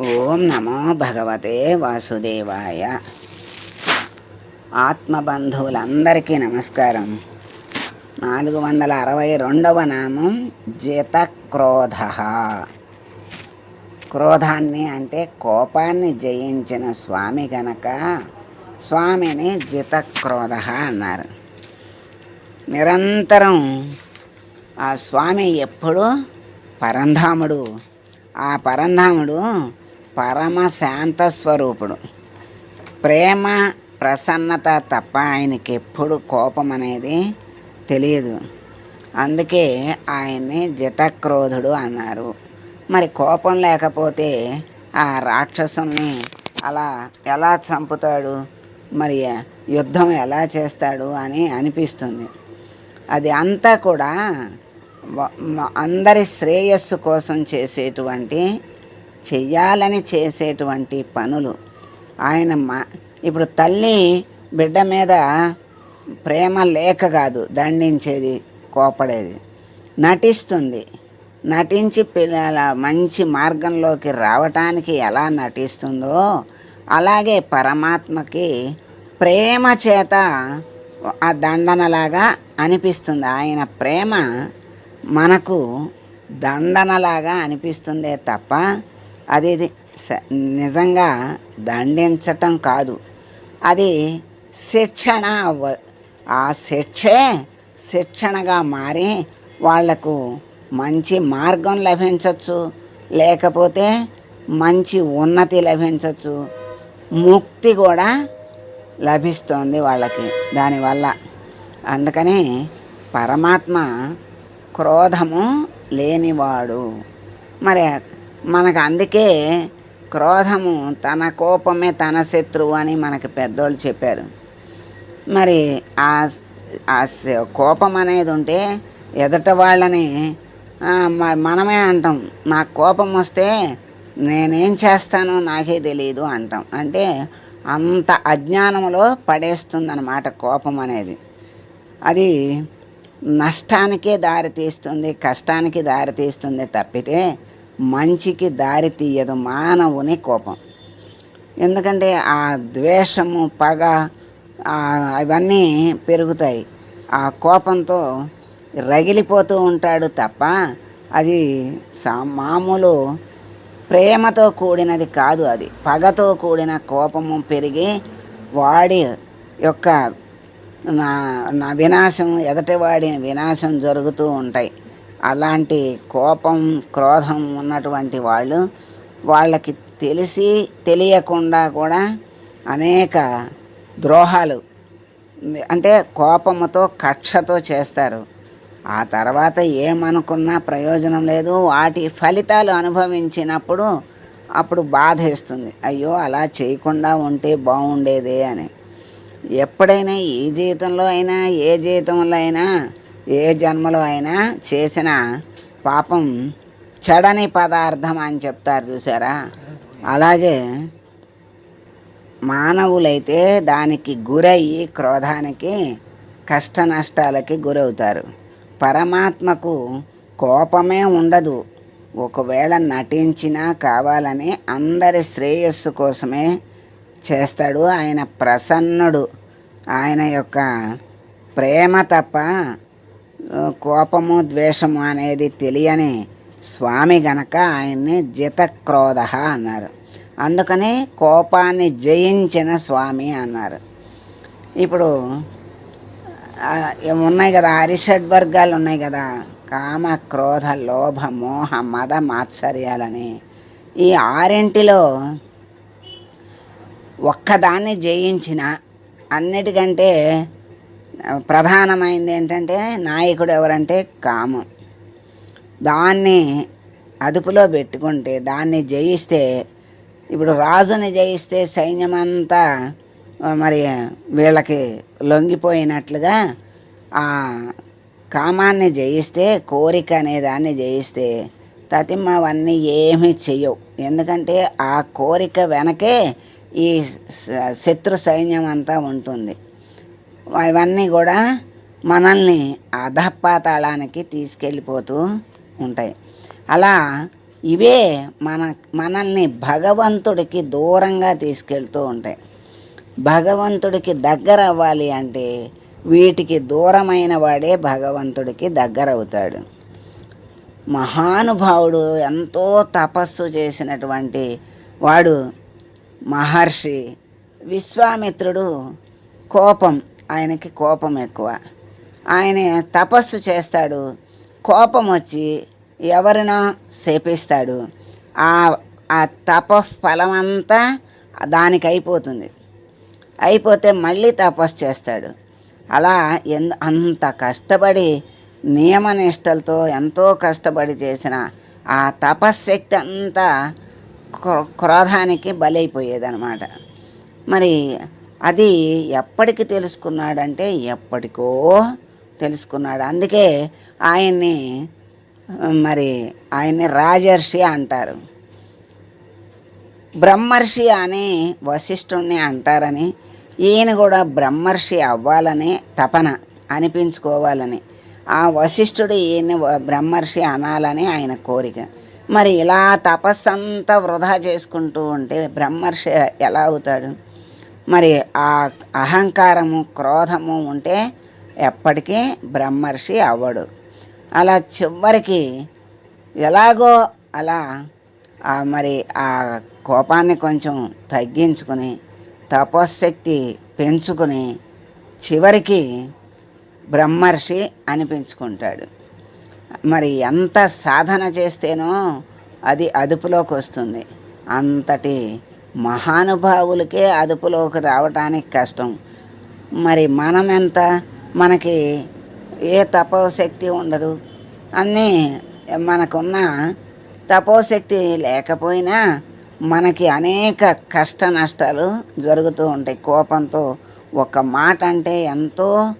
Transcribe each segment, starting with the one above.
ఓం నమో భగవతే వాసుదేవాయ. ఆత్మబంధువులందరికీ నమస్కారం. నాలుగు వందల అరవై రెండవ నామం జిత క్రోధ క్రోధాన్ని అంటే కోపాన్ని జయించిన స్వామి గనక స్వామిని జిత క్రోధ అన్నారు. నిరంతరం ఆ స్వామి ఎప్పుడు పరంధాముడు ఆ పరంధాముడు పరమ శాంత స్వరూపుడు. ప్రేమ ప్రసన్నత తప్ప ఆయనకి ఎప్పుడు కోపం అనేది తెలియదు. అందుకే ఆయన్ని జితక్రోధుడు అన్నారు. మరి కోపం లేకపోతే ఆ రాక్షసుల్ని అలా ఎలా చంపుతాడు? మరి యుద్ధం ఎలా చేస్తాడు అని అనిపిస్తుంది. అది అంతా కూడా అందరి శ్రేయస్సు కోసం చేసేటువంటి చేయాలని చేసేటువంటి పనులు. ఆయన మా ఇప్పుడు తల్లి బిడ్డ మీద ప్రేమ లేక కాదు దండించేది కోపడేది. నటిస్తుంది. నటించి పిల్లల మంచి మార్గంలోకి రావటానికి ఎలా నటిస్తుందో అలాగే పరమాత్మకి ప్రేమ చేత ఆ దండనలాగా అనిపిస్తుంది. ఆయన ప్రేమ మనకు దండనలాగా అనిపిస్తుందే తప్ప అది ఇది నిజంగా దండించటం కాదు. అది శిక్షణ అవ్వ ఆ శిక్షే శిక్షణగా మారి వాళ్ళకు మంచి మార్గం లభించవచ్చు లేకపోతే మంచి ఉన్నతి లభించవచ్చు ముక్తి కూడా లభిస్తోంది వాళ్ళకి దానివల్ల. అందుకని పరమాత్మ క్రోధము లేనివాడు. మరి మనకు అందుకే క్రోధము తన కోపమే తన శత్రువు అని మనకి పెద్దోళ్ళు చెప్పారు. మరి ఆ ఆ కోపం అనేది ఉంటే ఎదట వాళ్ళని మనమే అంటాం నాకు కోపం వస్తే నేనేం చేస్తానో నాకే తెలియదు అంటాం. అంటే అంత అజ్ఞానంలో పడేస్తుందన్నమాట కోపం అనేది. అది నష్టానికే దారి తీస్తుంది కష్టానికి దారి తీస్తుంది తప్పితే మంచికి దారి తీయదు మానవుని కోపం. ఎందుకంటే ఆ ద్వేషము పగ అవన్నీ పెరుగుతాయి. ఆ కోపంతో రగిలిపోతూ ఉంటాడు తప్ప అది సా మామూలు ప్రేమతో కూడినది కాదు అది. పగతో కూడిన కోపము పెరిగి వాడి యొక్క నా నా వినాశం ఎదటివాడి వినాశం జరుగుతూ ఉంటాయి. అలాంటి కోపం క్రోధం ఉన్నటువంటి వాళ్ళు వాళ్ళకి తెలిసి తెలియకుండా కూడా అనేక ద్రోహాలు అంటే కోపముతో కక్షతో చేస్తారు. ఆ తర్వాత ఏమనుకున్నా ప్రయోజనం లేదు. వాటి ఫలితాలు అనుభవించినప్పుడు అప్పుడు బాధ వేస్తుంది. అయ్యో అలా చేయకుండా ఉంటే బాగుండేదే అని. ఎప్పుడైనా ఈ జీవితంలో అయినా ఏ జీవితంలో అయినా ఏ జన్మలో అయినా చేసిన పాపం చెడని పదార్థం అని చెప్తారు చూసారా? అలాగే మానవులైతే దానికి గురయ్యి క్రోధానికి కష్ట నష్టాలకి గురవుతారు. పరమాత్మకు కోపమే ఉండదు. ఒకవేళ నటించినా కావాలని అందరి శ్రేయస్సు కోసమే చేస్తాడు ఆయన ప్రసన్నుడు. ఆయన యొక్క ప్రేమ తప్ప కోపము ద్వేషము అనేది తెలియని స్వామి గనక ఆయన్ని జితక్రోధ అన్నారు. అందుకని కోపాన్ని జయించిన స్వామి అన్నారు. ఇప్పుడు ఉన్నాయి కదా అరిషడ్ వర్గాలు ఉన్నాయి కదా కామ క్రోధ లోభ మోహ మద మాత్సర్యాలని. ఈ ఆరింటిలో ఒక్కదాన్ని జయించిన అన్నిటికంటే ప్రధానమైనది ఏంటంటే నాయకుడు ఎవరంటే కామం. దాన్ని అదుపులో పెట్టుకుంటే దాన్ని జయిస్తే ఇప్పుడు రాజుని జయిస్తే సైన్యమంతా మరి వీళ్ళకి లొంగిపోయినట్లుగా ఆ కామాన్ని జయిస్తే కోరిక అనే దాన్ని జయిస్తే తతిమ్మ అవన్నీ ఏమీ చెయ్యవు. ఎందుకంటే ఆ కోరిక వెనకే ఈ శత్రు సైన్యం అంతా ఉంటుంది. ఇవన్నీ కూడా మనల్ని అధపాతాళానికి తీసుకెళ్ళిపోతూ ఉంటాయి. అలా ఇవే మన మనల్ని భగవంతుడికి దూరంగా తీసుకెళ్తూ ఉంటాయి. భగవంతుడికి దగ్గర అవ్వాలి అంటే వీటికి దూరమైన వాడే భగవంతుడికి దగ్గర అవుతాడు. మహానుభావుడు ఎంతో తపస్సు చేసినటువంటి వాడు మహర్షి విశ్వామిత్రుడు కోపం ఆయనకి కోపం ఎక్కువ. ఆయన తపస్సు చేస్తాడు. కోపం వచ్చి ఎవరినో శపిస్తాడు. ఆ ఆ తప ఫలం అంతా దానికి అయిపోతుంది అయిపోతే మళ్ళీ తపస్సు చేస్తాడు. అలా ఎన్ అంత కష్టపడి నియమనిష్టలతో ఎంతో కష్టపడి చేసిన ఆ తపశ్శక్తి అంతా క్రో- క్రోధానికి బలైపోయేదన్నమాట. మరి అది ఎప్పటికి తెలుసుకున్నాడంటే ఎప్పటికో తెలుసుకున్నాడు. అందుకే ఆయన్ని మరి ఆయన్ని రాజర్షి అంటారు. బ్రహ్మర్షి అని వశిష్ఠుణ్ణి అంటారని ఈయన కూడా బ్రహ్మర్షి అవ్వాలని తపన అనిపించుకోవాలని. ఆ వశిష్ఠుడు ఈయన్ని బ్రహ్మర్షి అనాలని ఆయన కోరిక. మరి ఇలా తపస్సంతా వృధా చేసుకుంటూ ఉంటే బ్రహ్మర్షి ఎలా అవుతాడు? మరి ఆ అహంకారము క్రోధము ఉంటే ఎప్పటికీ బ్రహ్మర్షి అవ్వడు. అలా చివరికి ఎలాగో అలా ఆ మరి ఆ కోపాన్ని కొంచెం తగ్గించుకుని తపశ్శక్తి పెంచుకుని చివరికి బ్రహ్మర్షి అనిపించుకుంటాడు. మరి ఎంత సాధన చేస్తేనో అది అదుపులోకి వస్తుంది. అంతటి మహానుభావులకే అదుపులోకి రావటానికి కష్టం. మరి మనం ఎంత? మనకి ఏ తపోశక్తి ఉండదు. అన్నీ మనకున్న తపోశక్తి లేకపోయినా మనకి అనేక కష్ట నష్టాలు జరుగుతూ ఉంటాయి. కోపంతో ఒక మాట అంటే ఎంతో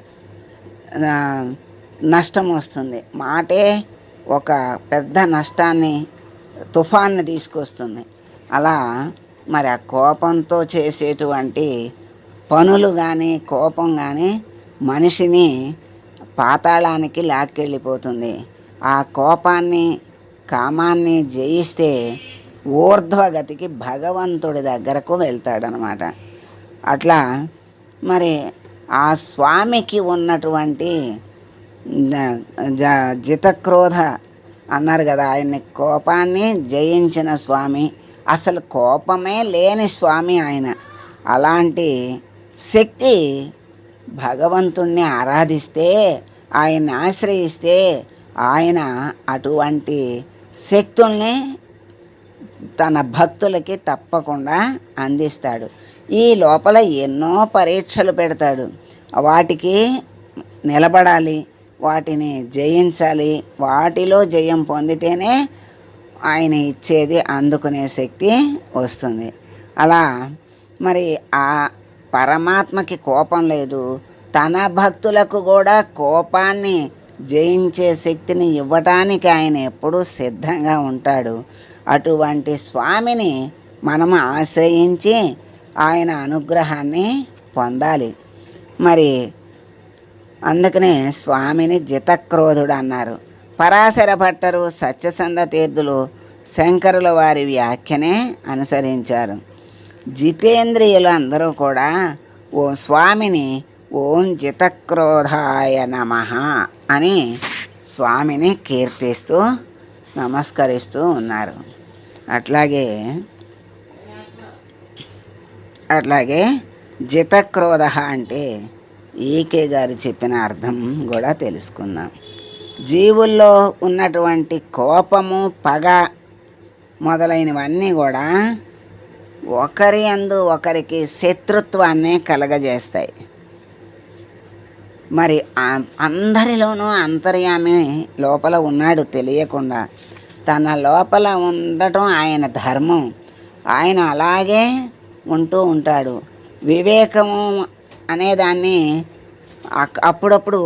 నష్టం వస్తుంది. మాటే ఒక పెద్ద నష్టాన్ని తుఫాన్ని తీసుకొస్తుంది. అలా మరి ఆ కోపంతో చేసేటువంటి పనులు కానీ కోపం కానీ మనిషిని పాతాళానికి లాక్కెళ్ళిపోతుంది. ఆ కోపాన్ని కామాన్ని జయిస్తే ఊర్ధ్వగతికి భగవంతుడి దగ్గరకు వెళ్తాడనమాట. అట్లా మరి ఆ స్వామికి ఉన్నటువంటి జితక్రోధ అన్నారు కదా ఆయన్ని కోపాన్ని జయించిన స్వామి. అసలు కోపమే లేని స్వామి ఆయన. అలాంటి శక్తి భగవంతుణ్ణి ఆరాధిస్తే ఆయన్ని ఆశ్రయిస్తే ఆయన అటువంటి శక్తుల్ని తన భక్తులకి తప్పకుండా అందిస్తాడు. ఈ లోపల ఎన్నో పరీక్షలు పెడతాడు. వాటికి నిలబడాలి వాటిని జయించాలి వాటిలో జయం పొందితేనే ఆయన ఇచ్చేది అందుకునే శక్తి వస్తుంది. అలా మరి ఆ పరమాత్మకి కోపం లేదు. తన భక్తులకు కూడా కోపాన్ని జయించే శక్తిని ఇవ్వటానికి ఆయన ఎప్పుడూ సిద్ధంగా ఉంటాడు. అటువంటి స్వామిని మనము ఆశ్రయించి ఆయన అనుగ్రహాన్ని పొందాలి. మరి అందుకనే స్వామిని జితక్రోధుడు అన్నారు. పరాశర భట్టరు సత్యసంధ తీర్థులు శంకరుల వారి వ్యాఖ్యనే అనుసరించారు. జితేంద్రియులు అందరూ కూడా ఓ స్వామిని ఓం జితక్రోధాయ నమ అని స్వామిని కీర్తిస్తూ నమస్కరిస్తూ ఉన్నారు. అట్లాగే అట్లాగే జితక్రోధ అంటే ఈకే గారు చెప్పిన అర్థం కూడా తెలుసుకుందాం. జీవుల్లో ఉన్నటువంటి కోపము పగ మొదలైనవన్నీ కూడా ఒకరి అందు ఒకరికి శత్రుత్వాన్ని కలగజేస్తాయి. మరి అందరిలోనూ అంతర్యామి లోపల ఉన్నాడు తెలియకుండా తన లోపల ఉండటం ఆయన ధర్మం. ఆయన అలాగే ఉంటూ ఉంటాడు. వివేకము అనేదాన్ని అప్పుడప్పుడు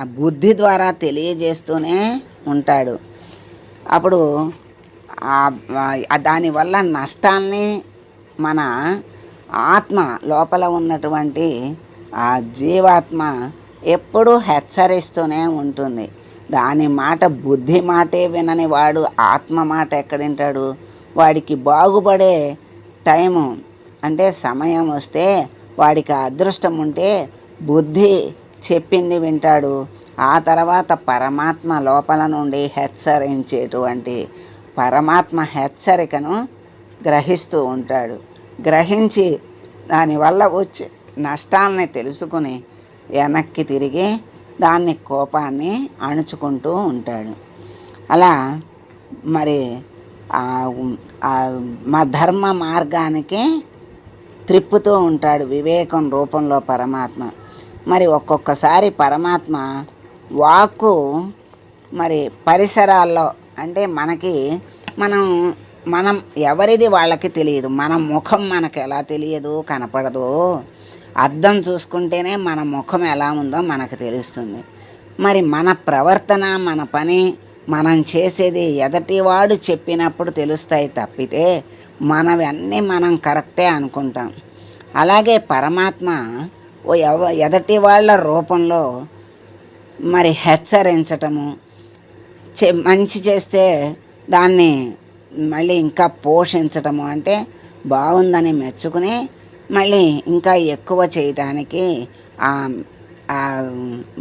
ఆ బుద్ధి ద్వారా తెలియజేస్తూనే ఉంటాడు. అప్పుడు దానివల్ల నష్టాల్ని మన ఆత్మ లోపల ఉన్నటువంటి ఆ జీవాత్మ ఎప్పుడూ హెచ్చరిస్తూనే ఉంటుంది. దాని మాట బుద్ధి మాటే వినని వాడు ఆత్మ మాట ఎక్కడింటాడు వాడికి బాగుపడే టైము అంటే సమయం వస్తే వాడికి అదృష్టం ఉంటే బుద్ధి చెప్పింది వింటాడు. ఆ తర్వాత పరమాత్మ లోపల నుండి హెచ్చరించేటువంటి పరమాత్మ హెచ్చరికను గ్రహిస్తూ ఉంటాడు. గ్రహించి దానివల్ల వచ్చే నష్టాలని తెలుసుకుని వెనక్కి తిరిగి దాన్ని కోపాన్ని అణుచుకుంటూ ఉంటాడు. అలా మరి మా ధర్మ మార్గానికి త్రిప్పుతూ ఉంటాడు వివేకం రూపంలో పరమాత్మ. మరి ఒక్కొక్కసారి పరమాత్మ వాక్కు మరి పరిసరాల్లో అంటే మనకి మనం మనం ఎవరిది వాళ్ళకి తెలియదు. మన ముఖం మనకు ఎలా తెలియదు కనపడదు. అర్థం చూసుకుంటేనే మన ముఖం ఎలా ఉందో మనకు తెలుస్తుంది. మరి మన ప్రవర్తన మన పని మనం చేసేది ఎదటివాడు చెప్పినప్పుడు తెలుస్తాయి తప్పితే మనవన్నీ మనం కరెక్టే అనుకుంటాం. అలాగే పరమాత్మ ఓ ఎవ ఎదటి వాళ్ళ రూపంలో మరి హెచ్చరించటము చే మంచి చేస్తే దాన్ని మళ్ళీ ఇంకా పోషించటము అంటే బాగుందని మెచ్చుకుని మళ్ళీ ఇంకా ఎక్కువ చేయటానికి ఆ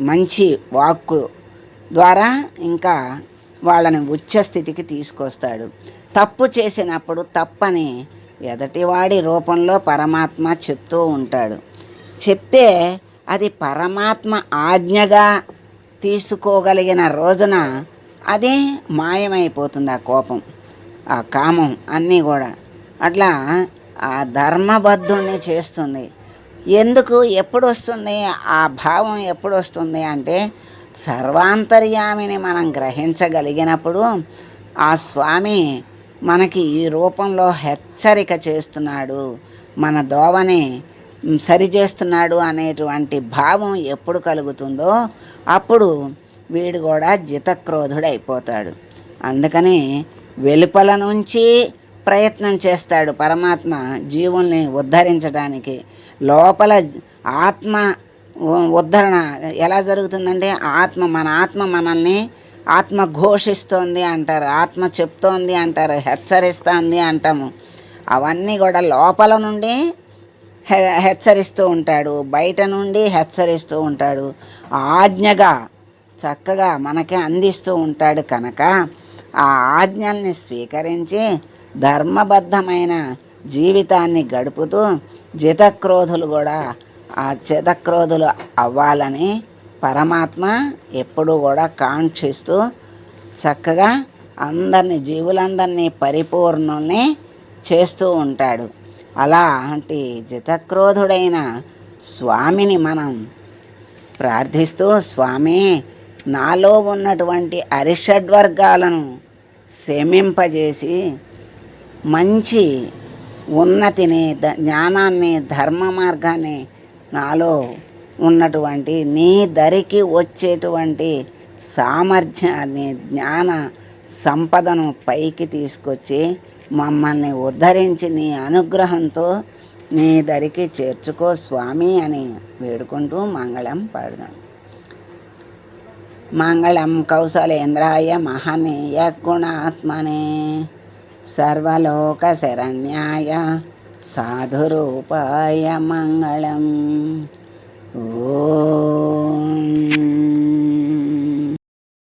మంచి వాక్కు ద్వారా ఇంకా వాళ్ళని ఉచ్చ స్థితికి తీసుకొస్తాడు. తప్పు చేసినప్పుడు తప్పని ఎదటివాడి రూపంలో పరమాత్మ చెప్తూ ఉంటాడు. చెప్తే అది పరమాత్మ ఆజ్ఞగా తీసుకోగలిగిన రోజున అది మాయమైపోతుంది ఆ కోపం ఆ కామం అన్నీ కూడా. అట్లా ఆ ధర్మబద్ధుణ్ణి చేస్తుంది. ఎందుకు? ఎప్పుడు వస్తుంది ఆ భావం ఎప్పుడు వస్తుంది అంటే సర్వాంతర్యామిని మనం గ్రహించగలిగినప్పుడు ఆ స్వామి మనకి ఈ రూపంలో హెచ్చరిక చేస్తున్నాడు. మన దోవని సరిచేస్తున్నాడు అనేటువంటి భావం ఎప్పుడు కలుగుతుందో అప్పుడు వీడు కూడా జితక్రోధుడైపోతాడు. అందుకని వెలుపల నుంచి ప్రయత్నం చేస్తాడు పరమాత్మ జీవుల్ని ఉద్ధరించడానికి లోపల ఆత్మ ఉద్ధరణ ఎలా జరుగుతుందంటే ఆత్మ మన ఆత్మ మనల్ని ఆత్మ ఘోషిస్తోంది అంటారు ఆత్మ చెప్తోంది అంటారు హెచ్చరిస్తోంది అంటాము. అవన్నీ కూడా లోపల నుండి హె హెచ్చరిస్తూ ఉంటాడు బయట నుండి హెచ్చరిస్తూ ఉంటాడు. ఆజ్ఞగా చక్కగా మనకి అందిస్తూ ఉంటాడు కనుక ఆ ఆజ్ఞల్ని స్వీకరించి ధర్మబద్ధమైన జీవితాన్ని గడుపుతూ జితక్రోధులు కూడా ఆ చితక్రోధులు అవ్వాలని పరమాత్మ ఎప్పుడూ కూడా కాంక్షిస్తూ చక్కగా అందరినీ జీవులందరినీ పరిపూర్ణుల్ని చేస్తూ ఉంటాడు. అలాంటి జితక్రోధుడైన స్వామిని మనం ప్రార్థిస్తూ స్వామి నాలో ఉన్నటువంటి అరిషడ్వర్గాలను శమింపజేసి మంచి ఉన్నతిని ద జ్ఞానాన్ని ధర్మ మార్గాన్ని నాలో ఉన్నటువంటి నీ దరికి వచ్చేటువంటి సామర్థ్యాన్ని జ్ఞాన సంపదను పైకి తీసుకొచ్చి మమ్మల్ని ఉద్ధరించి నీ అనుగ్రహంతో నీ దరికి చేర్చుకో స్వామి అని వేడుకుంటూ మంగళం పాడదాం. మంగళం కౌశలేంద్రాయ మహనీయ గుణాత్మనే. సర్వలోక శరణ్యాయ సాధురూపాయ మంగళం. ఓ.